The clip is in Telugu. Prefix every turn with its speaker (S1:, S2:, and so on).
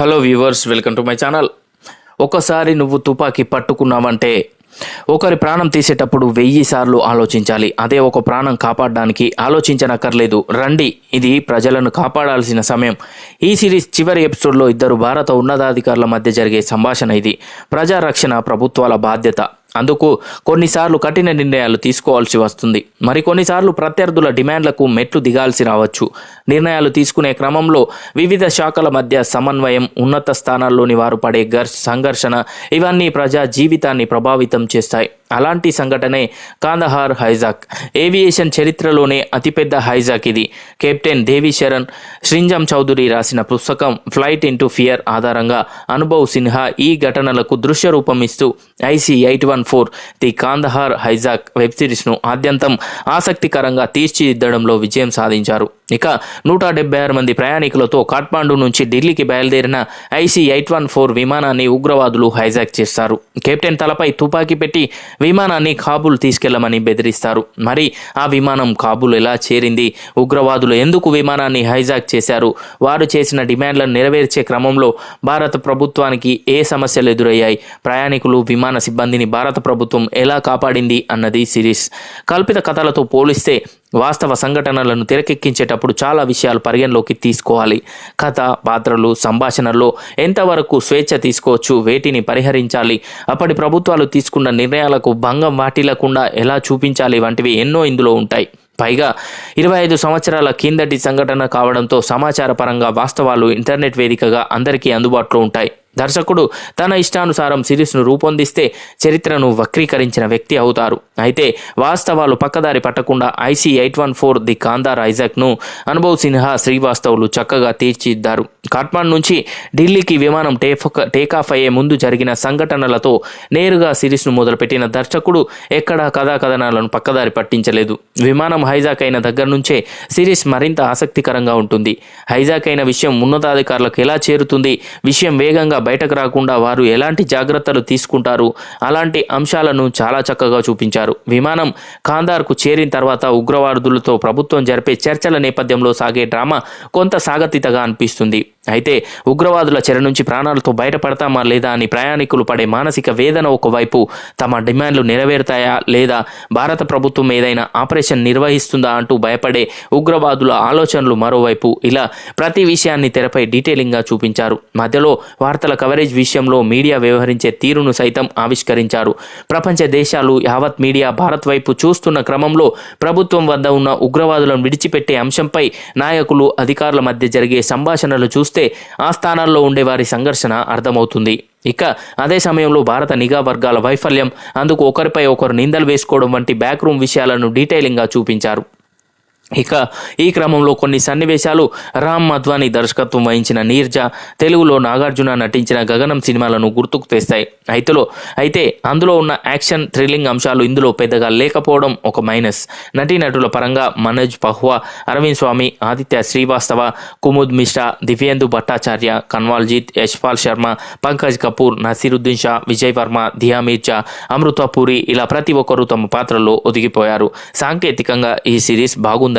S1: Hello viewers welcome to my channel. ఒకసారి నువ్వు తుపాకీ పట్టుకున్నావంటే ఒకరి ప్రాణం తీసేటప్పుడు వెయ్యి సార్లు ఆలోచించాలి. అదే ఒక ప్రాణం కాపాడడానికి ఆలోచించనక్కర్లేదు. రండి ఇది ప్రజలను కాపాడాల్సిన సమయం. ఈ సిరీస్ చివరి ఎపిసోడ్లో ఇద్దరు భారత ఉన్నతాధికారుల మధ్య జరిగే సంభాషణ ఇది. ప్రజారక్షణ ప్రభుత్వాల బాధ్యత. అందుకు కొన్నిసార్లు కఠిన నిర్ణయాలు తీసుకోవాల్సి వస్తుంది. మరికొన్నిసార్లు ప్రత్యర్థుల డిమాండ్లకు మెట్లు దిగాల్సి రావచ్చు. నిర్ణయాలు తీసుకునే క్రమంలో వివిధ శాఖల మధ్య సమన్వయం ఉన్నత స్థానాల్లోని వారు పడే గర్ సంఘర్షణ ఇవన్నీ ప్రజా జీవితాన్ని ప్రభావితం చేస్తాయి. అలాంటి సంఘటనే కాందహార్ హైజాక్. ఏవియేషన్ చరిత్రలోనే అతిపెద్ద హైజాక్ ఇది. కెప్టెన్ దేవి శరణ్ శ్రింజం చౌదరి రాసిన పుస్తకం ఫ్లైట్ ఇంటూ ఫియర్ ఆధారంగా అనుభవ్ సిన్హా ఈ ఘటనలకు దృశ్య రూపం ఇస్తూ IC eight one four the Kandahar hijack web సిరీస్ను ఆద్యంతం ఆసక్తికరంగా తీర్చిదిద్దడంలో విజయం సాధించారు. ఇక నూట డెబ్బై ఆరు మంది ప్రయాణికులతో కాఠ్మాండు నుంచి ఢిల్లీకి బయలుదేరిన ఐసీ ఎయిట్ వన్ ఫోర్ విమానాన్ని ఉగ్రవాదులు హైజాక్ చేస్తారు. కెప్టెన్ తలపై తుపాకీ పెట్టి విమానాన్ని కాబూల్ తీసుకెళ్ళమని బెదిరిస్తారు. మరి ఆ విమానం కాబూల్ ఎలా చేరింది? ఉగ్రవాదులు ఎందుకు విమానాన్ని హైజాక్ చేశారు? వారు చేసిన డిమాండ్లను నెరవేర్చే క్రమంలో భారత ప్రభుత్వానికి ఏ సమస్యలు ఎదురయ్యాయి? ప్రయాణికులు విమాన సిబ్బందిని భారత ప్రభుత్వం ఎలా కాపాడింది? అన్నది సిరీస్. కల్పిత కథలతో పోలిస్తే వాస్తవ సంఘటనలను తెరకెక్కించేటప్పుడు చాలా విషయాలు పరిగణలోకి తీసుకోవాలి. కథ పాత్రలు సంభాషణల్లో ఎంతవరకు స్వేచ్ఛ తీసుకోవచ్చు వేటిని పరిహరించాలి అప్పటి ప్రభుత్వాలు తీసుకున్న నిర్ణయాలకు భంగం వాటిల్లకుండా ఎలా చూపించాలి వంటివి ఎన్నో ఇందులో ఉంటాయి. పైగా ఇరవై ఐదు సంవత్సరాల కిందటి సంఘటన కావడంతో సమాచార పరంగా వాస్తవాలు ఇంటర్నెట్ వేదికగా అందరికీ అందుబాటులో ఉంటాయి. దర్శకుడు తన ఇష్టానుసారం సిరీస్ను రూపొందిస్తే చరిత్రను వక్రీకరించిన వ్యక్తి అవుతారు. అయితే వాస్తవాలు పక్కదారి పట్టకుండా IC eight one four the Kandahar ఐజాక్ను Anubhav Sinha శ్రీవాస్తవులు చక్కగా తీర్చిద్దారు కాట్మాండ్ నుంచి ఢిల్లీకి విమానం టేఫ్ టేకాఫ్ అయ్యే ముందు జరిగిన సంఘటనలతో నేరుగా సిరీస్ను మొదలుపెట్టిన దర్శకుడు ఎక్కడా కథా కథనాలను పక్కదారి పట్టించలేదు. విమానం హైజాక్ అయిన దగ్గర నుంచే సిరీస్ మరింత ఆసక్తికరంగా ఉంటుంది. హైజాక్ అయిన విషయం ఉన్నతాధికారులకు ఎలా చేరుతుంది? విషయం వేగంగా బయటకు రాకుండా వారు ఎలాంటి జాగ్రత్తలు తీసుకుంటారు? అలాంటి అంశాలను చాలా చక్కగా చూపించారు. విమానం కాందార్కు చేరిన తర్వాత ఉగ్రవాదులతో ప్రభుత్వం జరిపే చర్చల నేపథ్యంలో సాగే డ్రామా కొంత సాగతితగా అనిపిస్తుంది. అయితే ఉగ్రవాదుల చెర నుంచి ప్రాణాలతో బయటపడతామా లేదా అని ప్రయాణికులు పడే మానసిక వేదన ఒకవైపు తమ డిమాండ్లు నెరవేరుతాయా లేదా భారత ప్రభుత్వం ఏదైనా ఆపరేషన్ నిర్వహిస్తుందా అంటూ భయపడే ఉగ్రవాదుల ఆలోచనలు మరోవైపు ఇలా ప్రతి విషయాన్ని తెరపై డీటెయిలింగ్గా చూపించారు. మధ్యలో వార్తల కవరేజ్ విషయంలో మీడియా వ్యవహరించే తీరును సైతం ఆవిష్కరించారు. ప్రపంచ దేశాలు యావత్ మీడియా భారత్ వైపు చూస్తున్న క్రమంలో ప్రభుత్వం వద్ద ఉన్న ఉగ్రవాదులను విడిచిపెట్టే అంశంపై నాయకులు అధికారుల మధ్య జరిగే సంభాషణలు చూస్తే ఆ స్థానాల్లో ఉండే వారి సంఘర్షణ అర్థమవుతుంది. ఇక అదే సమయంలో భారత నిఘా వర్గాల వైఫల్యం అందుకు ఒకరిపై ఒకరు నిందలు వేసుకోవడం వంటి బ్యాక్ రూమ్ విషయాలను డీటెయిలింగ్గా చూపించారు. ఇక ఈ క్రమంలో కొన్ని సన్నివేశాలు రామ్ మధ్వాని దర్శకత్వం వహించిన నీర్జా తెలుగులో నాగార్జున నటించిన గగనం సినిమాలను గుర్తుకు తెస్తాయి. అయితేలో అయితే అందులో ఉన్న యాక్షన్ థ్రిల్లింగ్ అంశాలు ఇందులో పెద్దగా లేకపోవడం ఒక మైనస్. నటీనటుల పరంగా మనోజ్ పహ్వా అరవింద్ స్వామి ఆదిత్య శ్రీవాస్తవ కుముద్ మిశ్రా దివ్యేందు భట్టాచార్య కన్వాల్జీత్ యశ్పాల్ శర్మ పంకజ్ కపూర్ నసీరుద్దీన్ షా విజయ్ వర్మ దియా మీర్జా అమృత పూరి ఇలా ప్రతి ఒక్కరూ తమ పాత్రల్లో ఒదిగిపోయారు. సాంకేతికంగా ఈ సిరీస్ బాగుందని